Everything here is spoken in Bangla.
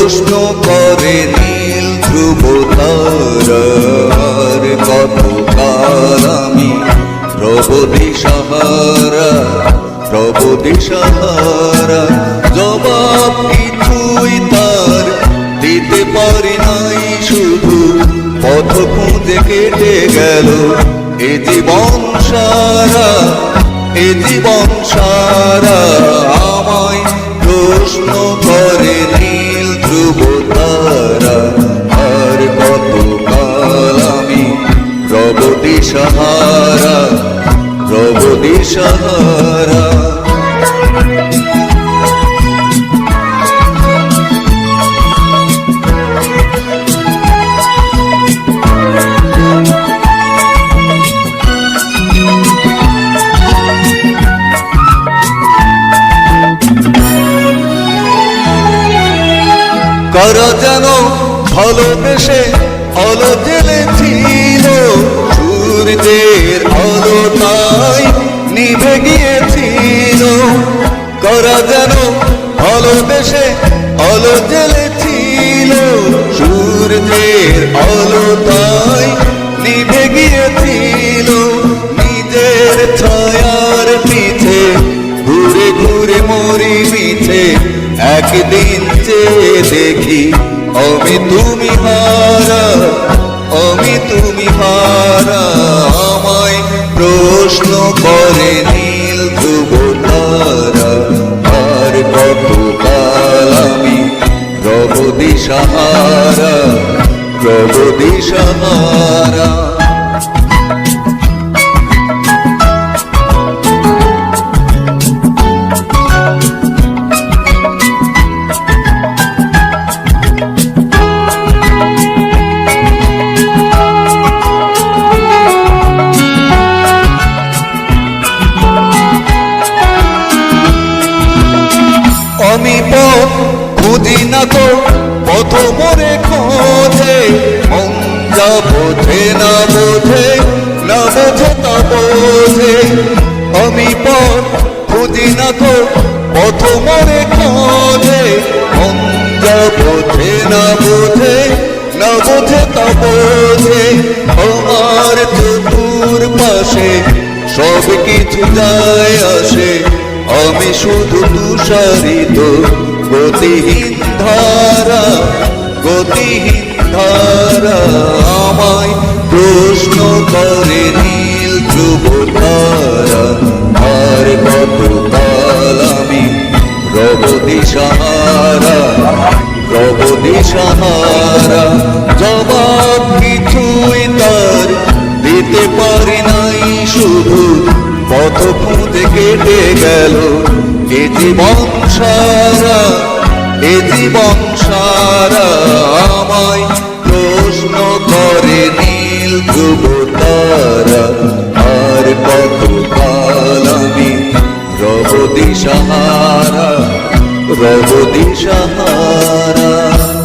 প্রশ্ন করে নীল ধ্রুব তার কতকাল আমি? প্রবধি সাহারা প্রবধি সাহারা, জবাব কিছুই তার দিতে পারি নাই শুধু পথ খুঁজে কেটে গেল এ জীবন সারা, এ জীবন সারা, আমায় সাহারা প্রগতি সাহারা। কারা যেন ভালোবেসে আলো জ্বেলেছিল যেন ভালোবেসে আলো জ্বেলেছিল সূর্যের তাই নিভে গিয়েছিল। নিজের ছায়ার পিছে ঘুরে ঘুরে মরি মিছে একদিন চেয়ে দেখি আমি তুমি হারা দিশাহারা প্রভু দিশাহারা আমি পথ খুঁজি না তো পথ মরে খোঁজে মন যা বোঝে না বোঝে না বোঝে তা বোঝে। আমি পথ খুঁজি না তো পথ মরে খোঁজে। মন যা বোঝে না বোঝে না বোঝে তা বোঝে। আমার চতুর পাশে সব কিছু যায় আসে। আমি শুধু তুষারিত গতিহীন ধারা গতিহীন ধারা, আমায় প্রশ্ন করে নীল ধ্রুব তারা আর কত কাল আমি রব দিশাহারা রব দিশাহারা জবাব কিছুই তার দিতে পারি নাই, শুধু পথ খুঁজে কেটে গেল এ জীবন সারা। এ জীবন সারা আমায় প্রশ্ন করে নীল ধ্রুব তারা, আর কত কাল আমি রব দিশাহারা রব দিশাহারা